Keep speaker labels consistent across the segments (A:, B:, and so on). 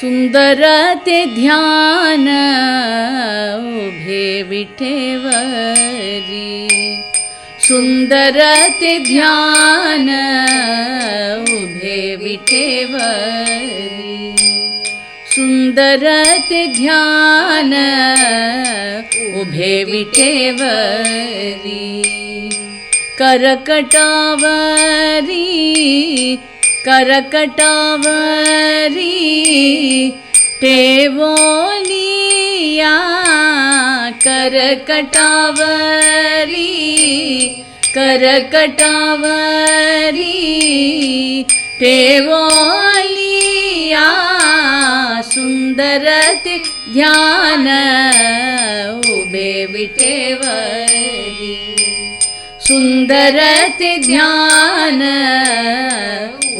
A: सुन्दर ते ध्यान उभे विठेवरी सुन्दर ते ध्यान उभे विठेवरी सुन्दर ते ध्यान उभे विठेवरी கரகட்டாவரி கரகட்டாவரி டேவோலியா கரகட்டாவரி கரகட்டாவரி டேவோலியா சுந்தரத்து ஞான உபேவிட்டேவரி सुन्दरति ध्यान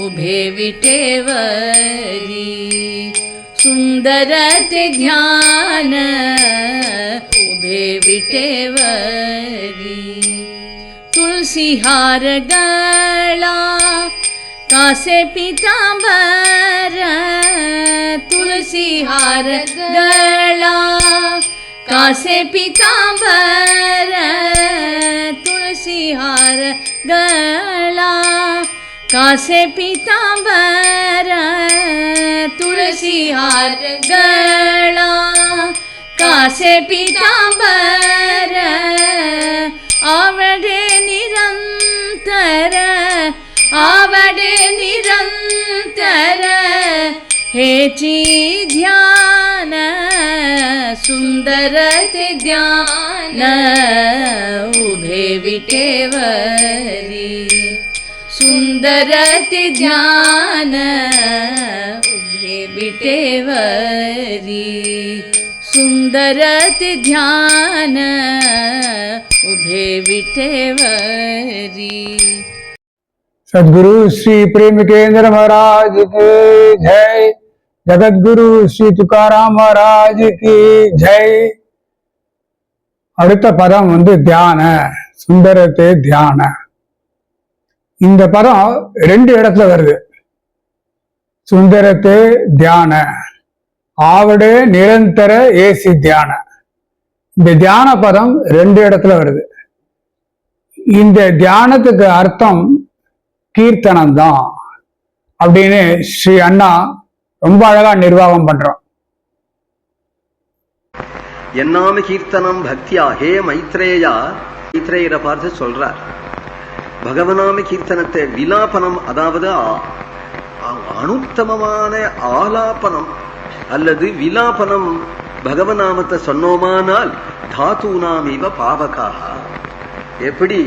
A: उभे विटे सुन्दरति ध्यान उभे विटे तुलसीहार गला कासे पितम्बर तुलसीहार गला कासे पितम्बरम् कासे पितांबर तुलसी हार गळा कासे पितांबर आवडे निरंतर आवडे निरंतर हेची ध्यान सुंदर ते ध्यान उभे विटेवरी सुंदर ते ध्यान उभे विटेवरी सुंदर ते ध्यान उभे विटेवरी
B: सदगुरु श्री प्रेमकेंद्र महाराज की जय ஜகத்குரு ஸ்ரீ துக்காராம் மகாராஜ் கி ஜெய் அடுத்த பதம் வந்து தியான சுந்தரத்தை தியான இந்த பதம் ரெண்டு இடத்துல வருது. சுந்தரத்து தியான ஆவடு நிரந்தர ஏசி தியான. இந்த தியான பதம் ரெண்டு இடத்துல வருது. இந்த தியானத்துக்கு அர்த்தம் கீர்த்தனம் தான் அப்படின்னு ஸ்ரீ அண்ணா ரொம்ப அழகா நிர்வாகம் பண்றோம்.
C: என்னாம கீர்த்தனம் பக்தியா? ஹே மைத்ரேயா. மைத்ரேயரை பார்த்து சொல்றார். பகவனாம கீர்த்தனத்தை விலாபனம் அதாவது அனுத்தமமான ஆலாபனம் அல்லது விலாபனம் பகவநாமத்தை சொன்னோமானால் தாத்தூனாம் இவ பாவகாக எப்படி?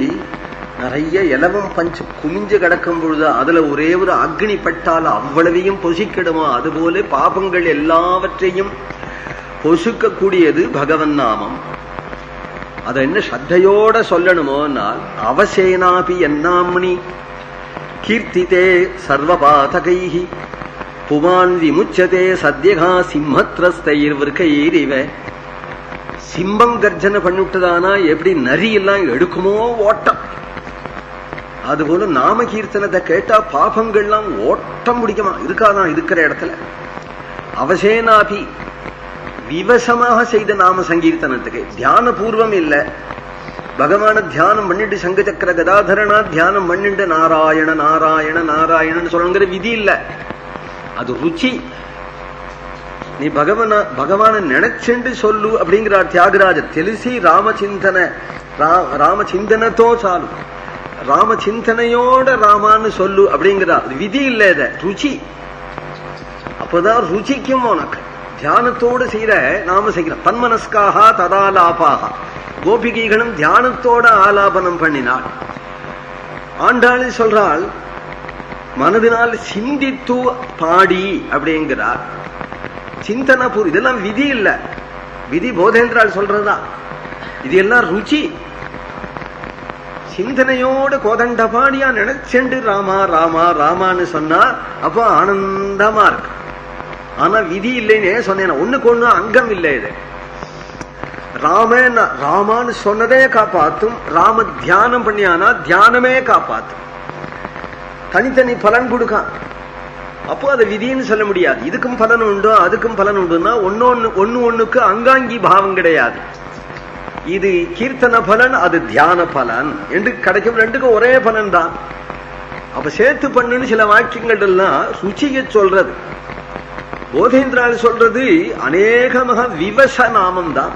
C: நிறைய இலவம் பஞ்சு குமிஞ்சு கிடக்கும் பொழுது அதுல ஒரே ஒரு அக்னி பட்டால் அவ்வளவையும் பொசிக்கிடுமா? அதுபோல பாபங்கள் எல்லாவற்றையும் பொசுக்கக்கூடியது பகவன் நாமம். அதை என்ன ஸ்ரத்தையோட சொல்லணுமோனால் அவசேனாபி என்னாமணி கீர்த்திதே சர்வபாதகைஹி புமான் விமுச்சதே சத்யகா சிம்மத்ரஸ்தைர்விற்கைரிவ சிம்பம் கர்ஜனை பண்ணிவிட்டதானா எப்படி நரி எல்லாம் எடுக்குமோ ஓட்டம். அதுபோல நாம கீர்த்தனத்தை கேட்டா பாபங்கள்லாம் ஓட்டம் முடிக்குமா இருக்காதான் இருக்கிற இடத்துல. அவசேனாபி விவசமாக செய்த நாம சங்கீர்த்தனத்துக்கு. தியான பூர்வம் இல்ல. பகவான தியானம் பண்ணிட்டு சங்க சக்கர கதாதரனா தியானம் பண்ணிட்டு நாராயண நாராயண நாராயணன் சொல்லணுங்கிற விதி இல்ல. அது ருச்சி. நீ பகவன பகவான நினைச்சுண்டு சொல்லு அப்படிங்கிறார் தியாகராஜர் தெலிசி ராமசிந்தன ரா- ராமசிந்தனத்தோ சாலு. ராமசிந்தனையோட ராமான்னு சொல்லு அப்படிங்கிறார். விதி இல்ல இத. ருச்சி. அப்பதான் ருச்சிக்கும் உனக்கு. தியானத்தோடு செய்யற நாம செய்கிற தன்மனஸ்காக ததாலாபாக. கோபிகைகளும் தியானத்தோட ஆலாபனம் பண்ணினாள். ஆண்டாளி சொல்றாள் மனதினால் சிந்தித்து பாடி அப்படிங்கிறார். சிந்தனபூர் இதெல்லாம் விதி இல்ல. விதி போதேந்திரால் சொல்றதா இது எல்லாம் ருச்சி. சிந்தனையோட கோதண்ட பாடியா நினைச்செண்டு ராமா ராமா ராமான்னு சொன்னா அப்போ ஆனந்தமா இருக்கு. ஆனா விதி இல்லைன்னு சொன்னேன்? ஒண்ணுக்கு ஒண்ணு அங்கம் இல்லை இது. ராமன் ராமான்னு சொன்னதே காப்பாத்தும் ராம தியானம் பண்ணியானா தியானமே காப்பாத்தும். தனித்தனி பலன் கொடுக்கான். அப்போ அதை விதின்னு சொல்ல முடியாது. இதுக்கும் பலன் உண்டு அதுக்கும் பலன் உண்டுன்னா ஒன்னொன்னு ஒன்னு ஒண்ணுக்கு அங்காங்கி பாவம் கிடையாது. இது கீர்த்தன பலன் அது தியான பலன். என்று கிடைக்கும் ரெண்டுக்கும் ஒரே பலன் தான். அப்ப சேர்த்து பண்ணுன்னு சில வாக்கியங்கள் எல்லாம் ருச்சியை சொல்றது. போதேந்திரால் சொல்றது அநேகமாக விவச நாமம் தான்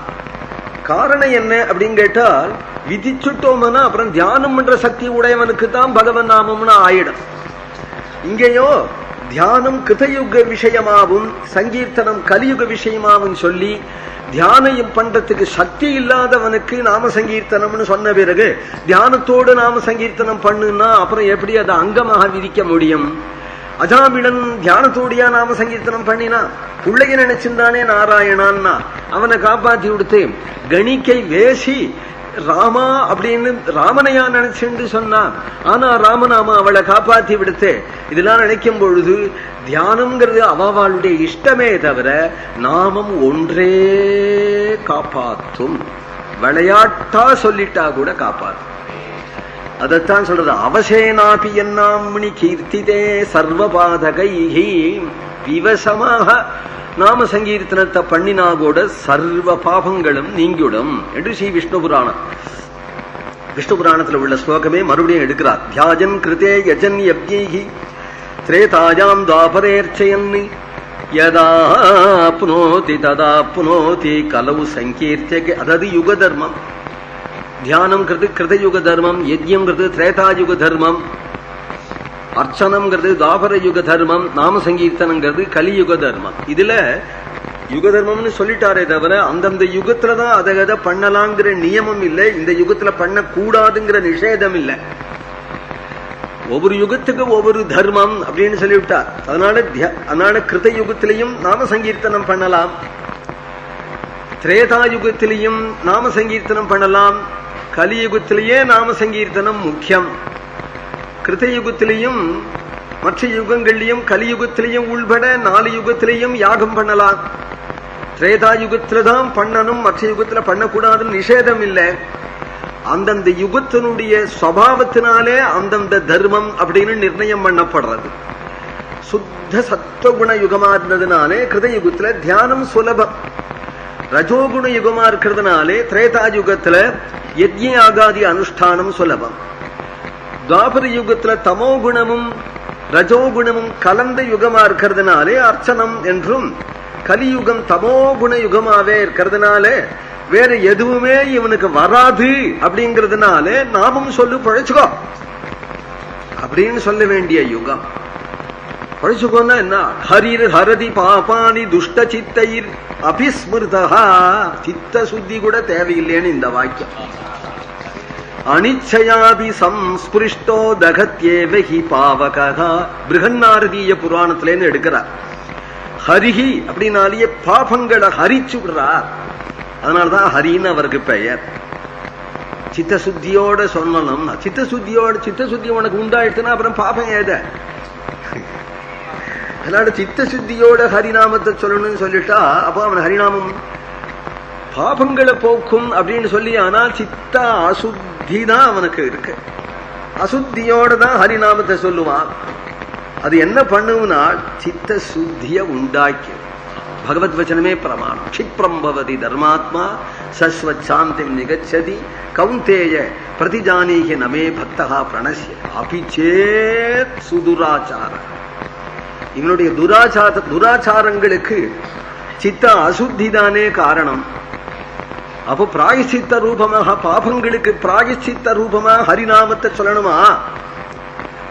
C: காரணம் என்ன அப்படின்னு கேட்டால் விதிச்சுட்டோம்னா அப்புறம் தியானம் பண்ற சக்தி உடையவனுக்கு தான் பகவன் நாமம்னு ஆயிடும். இங்கேயோ தியானம் கிருதயுக விஷயமாகவும் சங்கீர்த்தனம் கலியுக விஷயமாகவும் சொல்லி தியானம் பண்றதுக்கு சக்தி இல்லாதவனுக்கு நாம சங்கீர்த்தனம்னு சொன்ன பிறகு தியானத்தோடு நாம சங்கீர்த்தனம் பண்ணுன்னா அப்புறம் எப்படி அதை அங்கமாக விதிக்க முடியும்? அஜாமிடன் தியானத்தோடியா நாம சங்கீர்த்தனம் பண்ணினா பிள்ளைய நினைச்சிருந்தானே நாராயணான்னா அவனை காப்பாத்தி விடுத்து கணிக்கை வேசி ராமா அப்படின்னு ராமனையா நினைச்சுண்டு சொன்னான் ஆனா ராமநாம அவளை காப்பாத்தி விடுத்து இதெல்லாம் நினைக்கும் பொழுது தியானம்ங்கிறது அவளுடைய இஷ்டமே தவிர நாமம் ஒன்றே காப்பாத்தும். விளையாட்டா சொல்லிட்டா கூட காப்பாத்தும். அதைத்தான் சொல்றது. அவசேனாபி என்னாம்னி கீர்த்திதே சர்வபாதகைஹி. விவசமாக நாம சங்கீர்த்தனத்தை பண்ணினா கூட சர்வ பாபங்களும் நீங்கிவிடும் என்று ஸ்ரீ விஷ்ணு புராணம். விஷ்ணு புராணத்தில் உள்ள ஸ்லோகமே மறுபடியும் எடுக்கிறார். தியாஜன் கிருதே யஜன் யப்யைஹி திரேதாயாம் துவாபரேர்ச்சயன் யதா புனோதி ததா புனோதி. கலவு சங்கீர்த்திய அதாவது யுக தர்மம் தியானம்ங்கிறது கிருதயுக தர்மம் யஜ்யம்ங்கிறது திரேதாயுக தர்மம் அர்ச்சனம்ங்கிறது தாபர யுக தர்மம் நாம சங்கீர்த்தனங்கிறது கலியுக தர்மம் இதுல யுக தர்மம்னு சொல்லிட்டாரே தவிர அந்தந்த யுகத்துலதான் அதை அதை பண்ணலாங்கிற நியமம் இல்லை இந்த யுகத்துல பண்ண கூடாதுங்கிற நிஷேதம் இல்லை. ஒவ்வொரு யுகத்துக்கு ஒவ்வொரு தர்மம் அப்படின்னு சொல்லிவிட்டார். அதனால அதனால கிருத யுகத்திலையும் நாம சங்கீர்த்தனம் பண்ணலாம். திரேதா யுகத்திலையும் நாம சங்கீர்த்தனம் பண்ணலாம். கலியுகத்திலேயே நாம சங்கீர்த்தனம் முக்கியம். கிருத்தயுகத்திலையும் மற்ற யுகங்கள்லையும் கலியுகத்திலையும் உள்பட நாலு யுகத்திலையும் யாகம் பண்ணலாம். திரேதா யுகத்துல தான் பண்ணணும் மற்ற யுகத்துல பண்ணக்கூடாதுன்னு நிஷேதம் இல்லை அந்தந்த யுகத்தினுடைய சுவாவத்தினாலே அந்தந்த தர்மம் அப்படின்னு நிர்ணயம் பண்ணப்படுறது. சுத்த சத்துவகுண யுகமா இருந்ததுனாலே கிருத யுகத்துல தியானம் சுலபம். ரஜோகுண யுகமா இருக்கிறதுனாலே திரேதா யுகத்துல யஜ்ய ஆகாதி அனுஷ்டானம் சுலபம் துவாபர யுகத்துல தமோ குணமும் ரஜோகுணமும் கலந்த யுகமா இருக்கிறதுனாலே அர்ச்சனம் என்றும் கலியுகம் தமோ குண யுகமாவே இருக்கிறதுனால வேற எதுவுமே இவனுக்கு வராது அப்படிங்கறதுனால நாமும் சொல்லு பழைச்சுக்கோ. அப்படின்னு சொல்ல வேண்டிய யுகம். படிச்சுக்கோன்னா என்ன ஹரிர் ஹரதி பாபானி துஷ்ட சித்தைர் அபிஸ்மிருதா சித்த சுத்தி கூட தேவையில்லைன்னு இந்த வாக்கியம் அனிச்சயாபி சம்ஸ்பிருஷ்டோ தகத்யேவஹி பாவகா பிருகன்னாரதீய புராணத்திலேருந்து எடுக்கிறார் ஹரிஹி அப்படின்னாலேயே பாபங்களை ஹரிச்சு விடுறார் அதனாலதான் ஹரின்னு அவருக்கு பெயர் சித்த சுத்தியோட சொல்லணும் சித்த சுத்தியோட சித்த சுத்தி உனக்கு உண்டாயிடுச்சுன்னா அப்புறம் பாபம் ஏத அதனால சித்த சுத்தியோட ஹரிநாமத்தை சொல்லணும்னு சொல்லிட்டா அப்போ அவன் ஹரிநாமம் பாபங்களை போக்கும் அப்படின்னு சொல்லி ஆனால் சித்த அசுத்தி தான் அவனுக்கு இருக்கு. அசுத்தியோட தான் ஹரிநாமத்தை சொல்லுவான். அது என்ன பண்ணுவனா சித்த சுத்திய உண்டாக்கி. பகவத் வச்சனமே பிரமாணம். க்ஷிப்ரம் பவதி தர்மாத்மா சஸ்வத் சாந்தி நிகச்சதி கௌந்தேய பிரதிஜானீகி நமே பக்தகா பிரணசிய அபிச்சேத் சுதுராச்சார. இவனுடைய துராச்சார துராச்சாரங்களுக்கு சித்த அசுத்தி தானே காரணம். அப்போ பிராயசித்த ரூபமாக பாபங்களுக்கு பிராயசித்த ரூபமா ஹரிநாமத்தை சொல்லணுமா?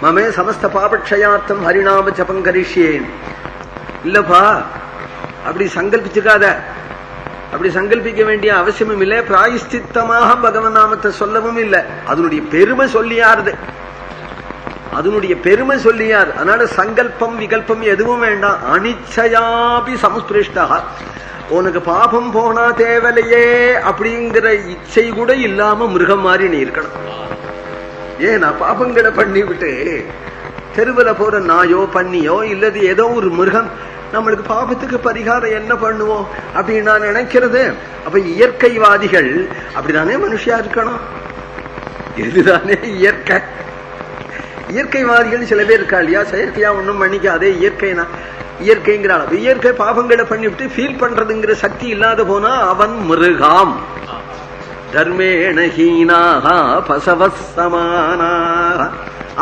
C: மமே சமஸ்த பாபக்ஷயார்த்தம் ஹரிநாம ஜபம் கரிஷியேன். இல்லப்பா அப்படி சங்கல்பிச்சுக்காத. அப்படி சங்கல்பிக்க வேண்டிய அவசியமும் இல்லை. பிராயசித்தமாக பகவன் நாமத்தை சொல்லவும் இல்லை. அதனுடைய பெருமை சொல்லியாருது. அதனுடைய பெருமை சொல்லியார். அதனால சங்கல்பம் விகல்பம் எதுவும் வேண்டாம். அனிச்சயாபி சமஸ்பிருஷ்டா உனக்கு பாபம் போனா தேவலையே அப்படிங்கிற இச்சை கூட இல்லாம மிருகம் மாதிரி நீ இருக்கணும். ஏன்னா நான் பாபங்களை பண்ணிவிட்டு தெருவில் போற நாயோ பண்ணியோ இல்லது ஏதோ ஒரு மிருகம் நம்மளுக்கு பாபத்துக்கு பரிகாரம் என்ன பண்ணுவோம் அப்படின்னு நான் நினைக்கிறது. அப்ப இயற்கைவாதிகள் அப்படிதானே மனுஷியா இருக்கணும்? இதுதானே இயற்கை? இயற்கைவாதிகள் சில பேர் இருக்கா இல்லையா? செயற்கையா ஒன்றும் பண்ணிக்காதே இயற்கைனா இயற்கைங்கிறாள். அளவு இயற்கை பாவங்களை பண்ணிவிட்டு ஃபீல் பண்றதுங்கிற சக்தி இல்லாத போனா அவன் மிருகாம். தர்மேண ஹீனாக பசவ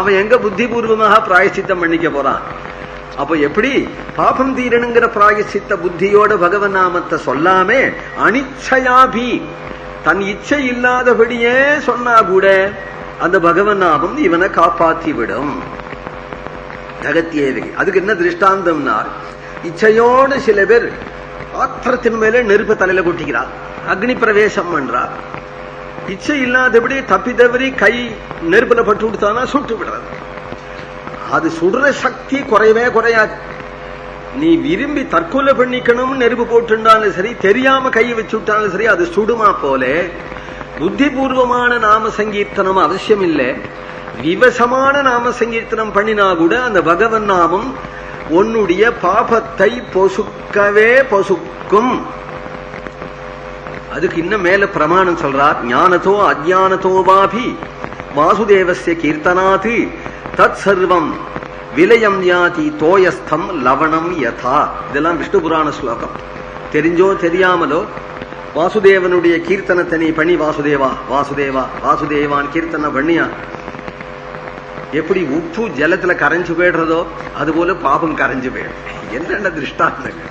C: அவன் எங்க புத்திபூர்வமாக பிராயசித்தம் பண்ணிக்க போறான்? அப்போ எப்படி? பாபம் தீரணுங்கிற பிராயசித்த புத்தியோட பகவன் நாமத்தை சொல்லாமே அனிச்சயாபி. தன் இச்சை இல்லாதபடியே சொன்னா கூட அந்த பகவன் நாமம் இவனை காப்பாத்தி விடும் ஜகத்தியேவி அதுக்கு என்ன திருஷ்டாந்தம்னா இச்சையோடு சில பேர் ஆத்திரத்தின் மேல நெருப்பு தலையில கொட்டிக்கிறார். அக்னி பிரவேசம் பண்றார். இச்சை இல்லாதபடி தப்பி தவறி கை நெருப்புல பட்டு விடுத்தானா சுட்டு விடுறது. அது சுடுற சக்தி குறையவே குறையாது. நீ விரும்பி தற்கொலை பண்ணிக்கணும் நெருப்பு போட்டுண்டாலும் சரி தெரியாம கையை வச்சு விட்டாலும் சரி அது சுடுமா போல புத்திபூர்வமான நாம சங்கீர்த்தனம் அவசியம் இல்லை விவசமான நாம சங்கீர்த்தனம் பண்ணினா கூட அந்த பகவன் நாமம் உன்னுடைய பாபத்தை பொசுக்கவே பொசுக்கும். அதுக்கு இன்னும் மேல பிரமாணம் சொல்றார். ஞானத்தோ அஜானத்தோவாபி வாசுதேவசிய கீர்த்தனாத்து தத் சர்வம் விலயம் யாதி தோயஸ்தம் லவணம் யதா. இதெல்லாம் விஷ்ணு புராண ஸ்லோகம். தெரிஞ்சோ தெரியாமலோ வாசுதேவனுடைய கீர்த்தனத்தை நீ பண்ணி வாசுதேவா வாசுதேவா வாசுதேவான் கீர்த்தனை பண்ணியா? எப்படி உப்பு ஜலத்துல கரைஞ்சு போயிடுறதோ அதுபோல பாபம் கரைஞ்சு போயிடும். என்னென்ன திருஷ்டாந்தங்கள்?